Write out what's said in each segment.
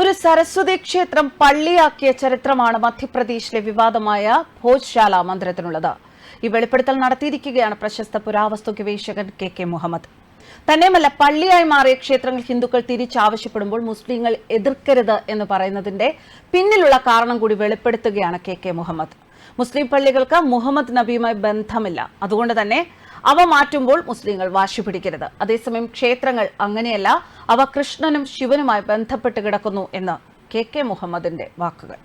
ഒരു സരസ്വതി ക്ഷേത്രം പള്ളിയാക്കിയ ചരിത്രമാണ് മധ്യപ്രദേശിലെ വിവാദമായ ഭോജ്ശാല മന്ദിരത്തിനുള്ളത്. ഈ വെളിപ്പെടുത്തൽ നടത്തിയിരിക്കുകയാണ് പ്രശസ്ത പുരാവസ്തു ഗവേഷകൻ കെ കെ മുഹമ്മദ്. തന്നെയുമല്ല പള്ളിയായി മാറിയ ക്ഷേത്രങ്ങൾ ഹിന്ദുക്കൾ തിരിച്ചാവശ്യപ്പെടുമ്പോൾ മുസ്ലിങ്ങൾ എതിർക്കരുത് എന്ന് പറയുന്നതിന്റെ പിന്നിലുള്ള കാരണം കൂടി വെളിപ്പെടുത്തുകയാണ് കെ കെ മുഹമ്മദ്. മുസ്ലിം പള്ളികൾക്ക് മുഹമ്മദ് നബിയുമായി ബന്ധമില്ല. അതുകൊണ്ട് തന്നെ അവ മാറ്റുമ്പോൾ മുസ്ലിങ്ങൾ വാശി പിടിക്കരുത്. അതേസമയം ക്ഷേത്രങ്ങൾ അങ്ങനെയല്ല അവ കൃഷ്ണനും ശിവനുമായി ബന്ധപ്പെട്ട് കിടക്കുന്നു എന്ന് കെ കെ മുഹമ്മദിന്റെ വാക്കുകൾ.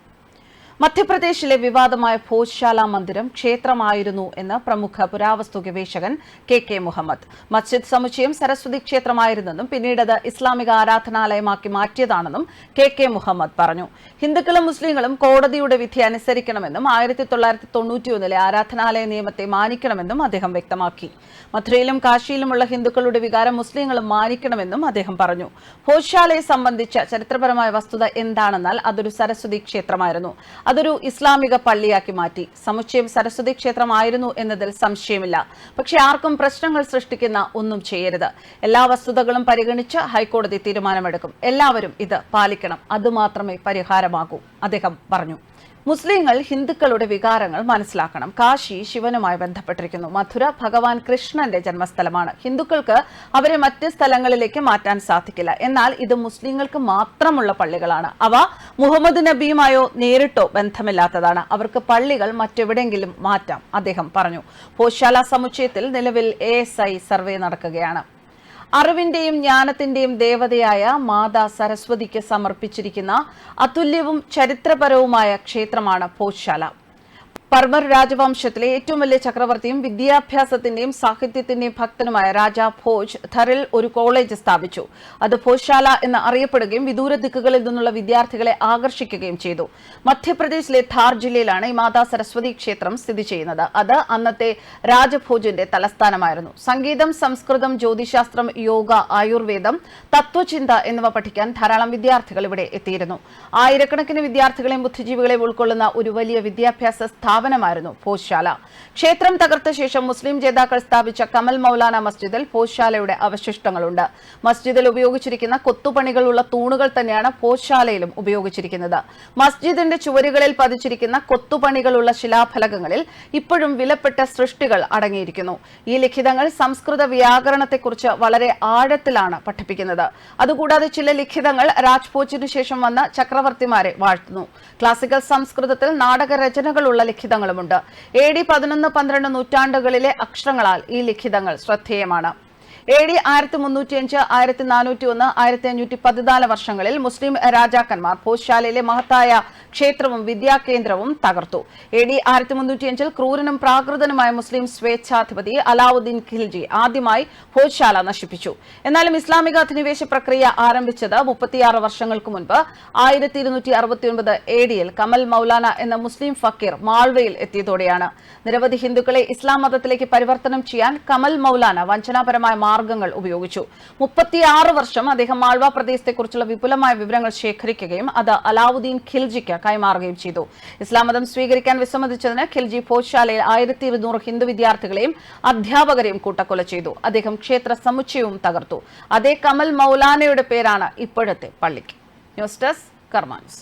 മധ്യപ്രദേശിലെ വിവാദമായ ഭോജ്ശാല മന്ദിരം ക്ഷേത്രമായിരുന്നു എന്ന് പ്രമുഖ പുരാവസ്തു ഗവേഷകൻ കെ കെ മുഹമ്മദ്. മസ്ജിദ് സമുച്ചയം സരസ്വതി ക്ഷേത്രമായിരുന്നെന്നും പിന്നീട് അത് ഇസ്ലാമിക ആരാധനാലയമാക്കി മാറ്റിയതാണെന്നും കെ കെ മുഹമ്മദ് പറഞ്ഞു. ഹിന്ദുക്കളും മുസ്ലിങ്ങളും കോടതിയുടെ വിധി അനുസരിക്കണമെന്നും ആയിരത്തി തൊള്ളായിരത്തി തൊണ്ണൂറ്റിയൊന്നിലെ ആരാധനാലയ നിയമത്തെ മാനിക്കണമെന്നും അദ്ദേഹം വ്യക്തമാക്കി. മധുരയിലും കാശിയിലുമുള്ള ഹിന്ദുക്കളുടെ വികാരം മുസ്ലിങ്ങളും മാനിക്കണമെന്നും അദ്ദേഹം പറഞ്ഞു. ഭോജ്ശാലയെ സംബന്ധിച്ച ചരിത്രപരമായ വസ്തുത എന്താണെന്നാൽ അതൊരു സരസ്വതി ക്ഷേത്രമായിരുന്നു. അതൊരു ഇസ്ലാമിക പള്ളിയാക്കി മാറ്റി. സമുച്ചയം സരസ്വതി ക്ഷേത്രമായിരുന്നു എന്നതിൽ സംശയമില്ല. പക്ഷെ ആർക്കും പ്രശ്നങ്ങൾ സൃഷ്ടിക്കുന്ന ഒന്നും ചെയ്യരുത്. എല്ലാ വസ്തുതകളും പരിഗണിച്ച് ഹൈക്കോടതി തീരുമാനമെടുക്കും. എല്ലാവരും ഇത് പാലിക്കണം. അതുമാത്രമേ പരിഹാരമാകൂ. അദ്ദേഹം പറഞ്ഞു. മുസ്ലിങ്ങൾ ഹിന്ദുക്കളുടെ വികാരങ്ങൾ മനസ്സിലാക്കണം. കാശി ശിവനുമായി ബന്ധപ്പെട്ടിരിക്കുന്നു. മധുര ഭഗവാൻ കൃഷ്ണന്റെ ജന്മസ്ഥലമാണ്. ഹിന്ദുക്കൾക്ക് അവരെ മറ്റ് സ്ഥലങ്ങളിലേക്ക് മാറ്റാൻ സാധിക്കില്ല. എന്നാൽ ഇത് മുസ്ലിങ്ങൾക്ക് മാത്രമുള്ള പള്ളികളാണ്. അവ മുഹമ്മദ് നബിയുമായോ നേരിട്ടോ ബന്ധമില്ലാത്തതാണ്. അവർക്ക് പള്ളികൾ മറ്റെവിടെയെങ്കിലും മാറ്റാം അദ്ദേഹം പറഞ്ഞു. പോശാല സമുച്ചയത്തിൽ നിലവിൽ എ സർവേ നടക്കുകയാണ്. അറിവിന്റെയും ജ്ഞാനത്തിന്റെയും ദേവതയായ മാതാ സരസ്വതിക്ക് സമർപ്പിച്ചിരിക്കുന്ന അതുല്യവും ചരിത്രപരവുമായ ക്ഷേത്രമാണ് പോശാല പർവർ രാജവംശത്തിലെ ഏറ്റവും വലിയ ചക്രവർത്തിയും വിദ്യാഭ്യാസത്തിന്റെയും സാഹിത്യത്തിന്റെയും ഭക്തനുമായ രാജാ ഭോജ് ധറിൽ ഒരു കോളേജ് സ്ഥാപിച്ചു. അത് ഭോജ്ശാല എന്ന് അറിയപ്പെടുകയും വിദൂര ദിക്കുകളിൽ നിന്നുള്ള വിദ്യാർത്ഥികളെ ആകർഷിക്കുകയും ചെയ്തു. മധ്യപ്രദേശിലെ ധാർ ജില്ലയിലാണ് ഈ മാതാ സരസ്വതി ക്ഷേത്രം സ്ഥിതി ചെയ്യുന്നത്. അത് അന്നത്തെ രാജഭോജിന്റെ തലസ്ഥാനമായിരുന്നു. സംഗീതം സംസ്കൃതം ജ്യോതിശാസ്ത്രം യോഗ ആയുർവേദം തത്വചിന്ത എന്നിവ പഠിക്കാൻ ധാരാളം വിദ്യാർത്ഥികൾ ഇവിടെ എത്തിയിരുന്നു. ആയിരക്കണക്കിന് വിദ്യാർത്ഥികളെയും ബുദ്ധിജീവികളെയും ഉൾക്കൊള്ളുന്ന ഒരു വലിയ വിദ്യാഭ്യാസ സ്ഥാപനമായിരുന്നു പോശാല ക്ഷേത്രം തകർത്ത ശേഷം മുസ്ലിം ജേതാക്കൾ സ്ഥാപിച്ച കമൽ മൗലാന മസ്ജിദിൽ പോശാലയുടെ അവശിഷ്ടങ്ങളുണ്ട്. മസ്ജിദിൽ ഉപയോഗിച്ചിരിക്കുന്ന കൊത്തുപണികളുള്ള തൂണുകൾ തന്നെയാണ് പോശാലയിലും ഉപയോഗിച്ചിരിക്കുന്നത്. മസ്ജിദിന്റെ ചുവരുകളിൽ പതിച്ചിരിക്കുന്ന കൊത്തുപണികളുള്ള ശിലാഫലകങ്ങളിൽ ഇപ്പോഴും വിലപ്പെട്ട സൃഷ്ടികൾ അടങ്ങിയിരിക്കുന്നു. ഈ ലിഖിതങ്ങൾ സംസ്കൃത വ്യാകരണത്തെക്കുറിച്ച് വളരെ ആഴത്തിലാണ് പഠിപ്പിക്കുന്നത്. അതുകൂടാതെ ചില ലിഖിതങ്ങൾ രാജ്പോച്ചിനു ശേഷം വന്ന ചക്രവർത്തിമാരെ വാഴ്ത്തുന്നു. ക്ലാസിക്കൽ സംസ്കൃതത്തിൽ നാടകരചനകളുള്ള ലിഖിതങ്ങളുമുണ്ട്. എ ഡി പതിനൊന്ന് പന്ത്രണ്ട് നൂറ്റാണ്ടുകളിലെ അക്ഷരങ്ങളാൽ ഈ ലിഖിതങ്ങൾ ശ്രദ്ധേയമാണ്. എ ഡി ആയിരത്തി മുന്നൂറ്റി അഞ്ച് ആയിരത്തി നാനൂറ്റി ഒന്ന് ആയിരത്തി അഞ്ഞൂറ്റി പതിനാല് വർഷങ്ങളിൽ മുസ്ലിം രാജാക്കന്മാർ പോശാലയിലെ മഹത്തായ ക്ഷേത്രവും വിദ്യാകേന്ദ്രവും തകർത്തു. എ ഡി ആയിരത്തി മുന്നൂറ്റി അഞ്ചിൽ ക്രൂരനും പ്രാകൃതനുമായ മുസ്ലിം സ്വേച്ഛാധിപതി അലാവുദ്ദീൻ ഖിൽജി ആദ്യമായി ഭോജ്ശാല നശിപ്പിച്ചു. എന്നാലും ഇസ്ലാമിക അധിനിവേശ പ്രക്രിയ ആരംഭിച്ചത് മുപ്പത്തിയാറ് വർഷങ്ങൾക്ക് മുൻപ് ആയിരത്തി ഇരുന്നൂറ്റി അറുപത്തിയൊൻപത് എ ഡിയിൽ കമൽ മൌലാന എന്ന മുസ്ലിം ഫക്കീർ മാൾവയിൽ എത്തിയതോടെയാണ്. നിരവധി ഹിന്ദുക്കളെ ഇസ്ലാം മതത്തിലേക്ക് പരിവർത്തനം ചെയ്യാൻ കമൽ മൌലാന വഞ്ചനാപരമായ മാർഗങ്ങൾ ഉപയോഗിച്ചു. മുപ്പത്തിയാറ് വർഷം അദ്ദേഹം മാൾവ പ്രദേശത്തെക്കുറിച്ചുള്ള വിപുലമായ വിവരങ്ങൾ ശേഖരിക്കുകയും അത് അലാവുദ്ദീൻ ഖിൽജിക്ക് കൈമാറുകയും ചെയ്തു. ഇസ്ലാം മതം സ്വീകരിക്കാൻ വിസമ്മതിച്ചതിന് ഖിൽജി ഭോജ്ശാലയിൽ ആയിരത്തി ഇരുന്നൂറ് ഹിന്ദു വിദ്യാർത്ഥികളെയും അധ്യാപകരെയും കൂട്ടക്കൊല ചെയ്തു. അദ്ദേഹം ക്ഷേത്ര സമുച്ചയവും തകർത്തു. അതേ കമൽ മൗലാനയുടെ പേരാണ് ഇപ്പോഴത്തെ പള്ളിക്ക്. News desk കർമാൻസ്